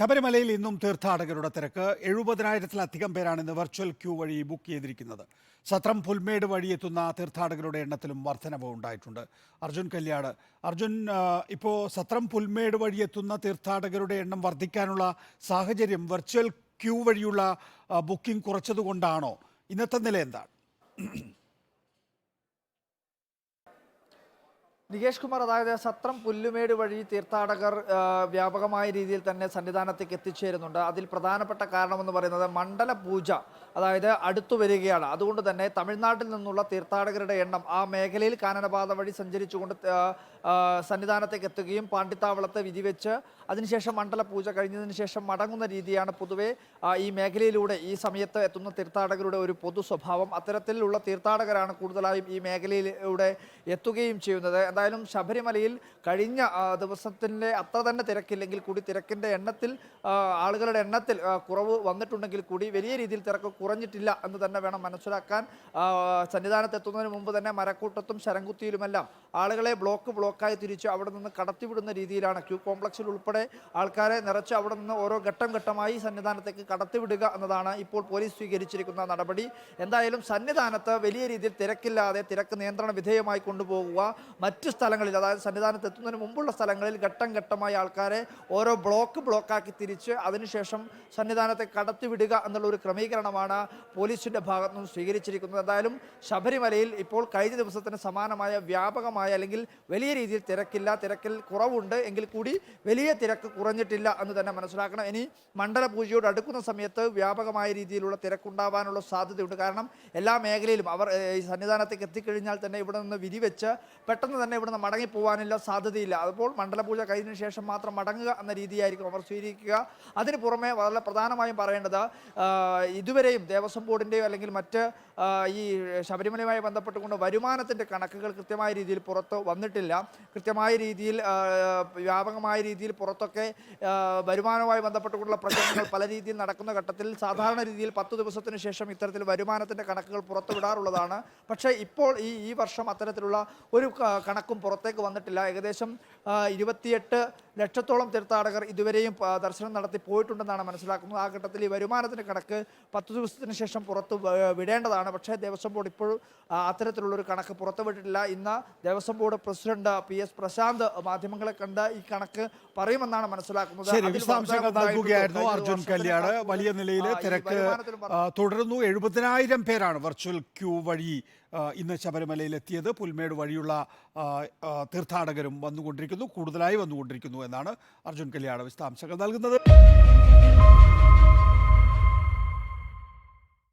ശബരിമലയിൽ ഇന്നും തീർത്ഥാടകരുടെ തിരക്ക്. എഴുപതിനായിരത്തിലധികം പേരാണ് ഇന്ന് വെർച്വൽ ക്യൂ വഴി ബുക്ക് ചെയ്തിരിക്കുന്നത്. സത്രം പുൽമേട് വഴി എത്തുന്ന തീർത്ഥാടകരുടെ എണ്ണത്തിലും വർധനവ് ഉണ്ടായിട്ടുണ്ട്. അർജുൻ കല്യാട് അർജുൻ ഇപ്പോൾ സത്രം പുൽമേട് വഴി എത്തുന്ന തീർത്ഥാടകരുടെ എണ്ണം വർദ്ധിക്കാനുള്ള സാഹചര്യം വെർച്വൽ ക്യൂ വഴിയുള്ള ബുക്കിംഗ് കുറച്ചതുകൊണ്ടാണോ? ഇന്നത്തെ നില എന്താണ്? നികേഷ് കുമാർ അതായത് സത്രം പുല്ലുമേട് വഴി തീർത്ഥാടകർ വ്യാപകമായ രീതിയിൽ തന്നെ സന്നിധാനത്തേക്ക് എത്തിച്ചേരുന്നുണ്ട്. അതിൽ പ്രധാനപ്പെട്ട കാരണമെന്ന് പറയുന്നത് മണ്ഡല പൂജ അതായത് അടുത്തു വരികയാണ്. അതുകൊണ്ട് തന്നെ തമിഴ്നാട്ടിൽ നിന്നുള്ള തീർത്ഥാടകരുടെ എണ്ണം ആ മേഖലയിൽ കാനനപാത വഴി സഞ്ചരിച്ചുകൊണ്ട് സന്നിധാനത്തേക്ക് എത്തുകയും പാണ്ഡിത്താവളത്ത് വിധിവെച്ച് അതിനുശേഷം മണ്ഡല പൂജ കഴിഞ്ഞതിന് ശേഷം മടങ്ങുന്ന രീതിയാണ് പൊതുവെ ഈ മേഖലയിലൂടെ ഈ സമയത്ത് എത്തുന്ന തീർത്ഥാടകരുടെ ഒരു പൊതു സ്വഭാവം. അത്തരത്തിലുള്ള തീർത്ഥാടകരാണ് കൂടുതലായും ഈ മേഖലയിലൂടെ എത്തുകയും ചെയ്യുന്നത്. എന്തായാലും ശബരിമലയിൽ കഴിഞ്ഞ ദിവസത്തിന്റെ അത്ര തന്നെ തിരക്കില്ലെങ്കിൽ കൂടി തിരക്കിന്റെ എണ്ണത്തിൽ ആളുകളുടെ എണ്ണത്തിൽ കുറവ് വന്നിട്ടുണ്ടെങ്കിൽ കൂടി വലിയ രീതിയിൽ തിരക്ക് കുറഞ്ഞിട്ടില്ല എന്ന് തന്നെ വേണം മനസ്സിലാക്കാൻ. സന്നിധാനത്തെത്തുന്നതിന് മുമ്പ് തന്നെ മരക്കൂട്ടത്തും ശരംകുത്തിയിലുമെല്ലാം ആളുകളെ ബ്ലോക്ക് ബ്ലോക്കായി തിരിച്ച് അവിടെ നിന്ന് കടത്തിവിടുന്ന രീതിയിലാണ്. ക്യൂ കോംപ്ലക്സിൽ ഉൾപ്പെടെ ആൾക്കാരെ നിറച്ച് അവിടെ നിന്ന് ഓരോ ഘട്ടം ഘട്ടമായി സന്നിധാനത്തേക്ക് കടത്തിവിടുക എന്നതാണ് ഇപ്പോൾ പോലീസ് സ്വീകരിച്ചിരിക്കുന്ന നടപടി. എന്തായാലും സന്നിധാനത്ത് വലിയ രീതിയിൽ തിരക്കില്ലാതെ തിരക്ക് നിയന്ത്രണ വിധേയമായി കൊണ്ടുപോകുക മറ്റ് സ്ഥലങ്ങളിൽ അതായത് സന്നിധാനത്ത് എത്തുന്നതിന് മുമ്പുള്ള സ്ഥലങ്ങളിൽ ഘട്ടം ഘട്ടമായി ആൾക്കാരെ ഓരോ ബ്ലോക്ക് ബ്ലോക്കാക്കി തിരിച്ച് അതിനുശേഷം സന്നിധാനത്തെ കടത്തിവിടുക എന്നുള്ള ഒരു ക്രമീകരണമാണ് പോലീസിന്റെ ഭാഗത്തു നിന്നും സ്വീകരിച്ചിരിക്കുന്നത്. എന്തായാലും ശബരിമലയിൽ ഇപ്പോൾ കഴിഞ്ഞ ദിവസത്തിന് സമാനമായ വ്യാപകമായ അല്ലെങ്കിൽ വലിയ രീതിയിൽ തിരക്കില്ല. തിരക്കിൽ കുറവുണ്ട്. എങ്കിൽ കൂടി വലിയ തിരക്ക് കുറഞ്ഞിട്ടില്ല എന്ന് തന്നെ മനസ്സിലാക്കണം. ഇനി മണ്ഡല പൂജയോട് അടുക്കുന്ന സമയത്ത് വ്യാപകമായ രീതിയിലുള്ള തിരക്കുണ്ടാവാനുള്ള സാധ്യതയുണ്ട്. കാരണം എല്ലാ മേഖലയിലും അവർ ഈ സന്നിധാനത്തേക്ക് എത്തിക്കഴിഞ്ഞാൽ തന്നെ ഇവിടെ നിന്ന് വിരിവെച്ച് പെട്ടെന്ന് തന്നെ ഇവിടെ നിന്ന് മടങ്ങി പോകാനില്ല സാധ്യതയില്ല. അപ്പോൾ മണ്ഡലപൂജ കഴിഞ്ഞതിന് ശേഷം മാത്രം മടങ്ങുക എന്ന രീതിയായിരിക്കും അവർ സ്വീകരിക്കുക. അതിന് പുറമെ വളരെ പ്രധാനമായും പറയേണ്ടത് ഇതുവരെയും ദേവസ്വം ബോർഡിന്റെയോ അല്ലെങ്കിൽ മറ്റ് ഈ ശബരിമലയുമായി ബന്ധപ്പെട്ടുകൊണ്ട് വരുമാനത്തിന്റെ കണക്കുകൾ കൃത്യമായ രീതിയിൽ പുറത്ത് വന്നിട്ടില്ല. കൃത്യമായ രീതിയിൽ വ്യാപകമായ രീതിയിൽ പുറത്തൊക്കെ വരുമാനവുമായി ബന്ധപ്പെട്ടുകൊണ്ടുള്ള പ്രചരണങ്ങൾ പല രീതിയിൽ നടക്കുന്ന ഘട്ടത്തിൽ സാധാരണ രീതിയിൽ പത്ത് ദിവസത്തിന് ശേഷം ഇത്തരത്തിൽ വരുമാനത്തിന്റെ കണക്കുകൾ പുറത്തുവിടാറുള്ളതാണ് പക്ഷേ ഇപ്പോൾ ഈ ഈ വർഷം അത്തരത്തിലുള്ള ഒരു ക- കണക്കും പുറത്തേക്ക് വന്നിട്ടില്ല. ഏകദേശം ഇരുപത്തിയെട്ട് ലക്ഷത്തോളം തീർത്ഥാടകർ ഇതുവരെയും ദർശനം നടത്തി പോയിട്ടുണ്ടെന്നാണ് മനസ്സിലാക്കുന്നത്. ആ ഘട്ടത്തിൽ ഈ വരുമാനത്തിന്റെ കണക്ക് പത്ത് ദിവസത്തിന് ശേഷം പുറത്ത് വിടേണ്ടതാണ്. പക്ഷേ ദേവസ്വം ബോർഡ് ഇപ്പോഴും അത്തരത്തിലുള്ളൊരു കണക്ക് പുറത്തുവിട്ടിട്ടില്ല. ഇന്ന് Devaswom board president P S Prasanth മാധ്യമങ്ങളെ കണ്ട് ഈ കണക്ക് പറയുമെന്നാണ് മനസ്സിലാക്കുന്നത്. വിശദാംശങ്ങൾ നൽകുകയായിരുന്നു. അർജുൻ കല്യാട്. വലിയ നിലയിൽ തിരക്ക് തുടരുന്നു. എഴുപതിനായിരം പേരാണ് വെർച്വൽ ക്യൂ വഴി ഇന്ന് ശബരിമലയിൽ എത്തിയത് പുൽമേട് വഴിയുള്ള തീർത്ഥാടകരും വന്നുകൊണ്ടിരിക്കുന്നു കൂടുതലായി വന്നുകൊണ്ടിരിക്കുന്നു എന്നാണ് അർജുൻ കല്യാണ വിശദാംശങ്ങൾ നൽകുന്നത്.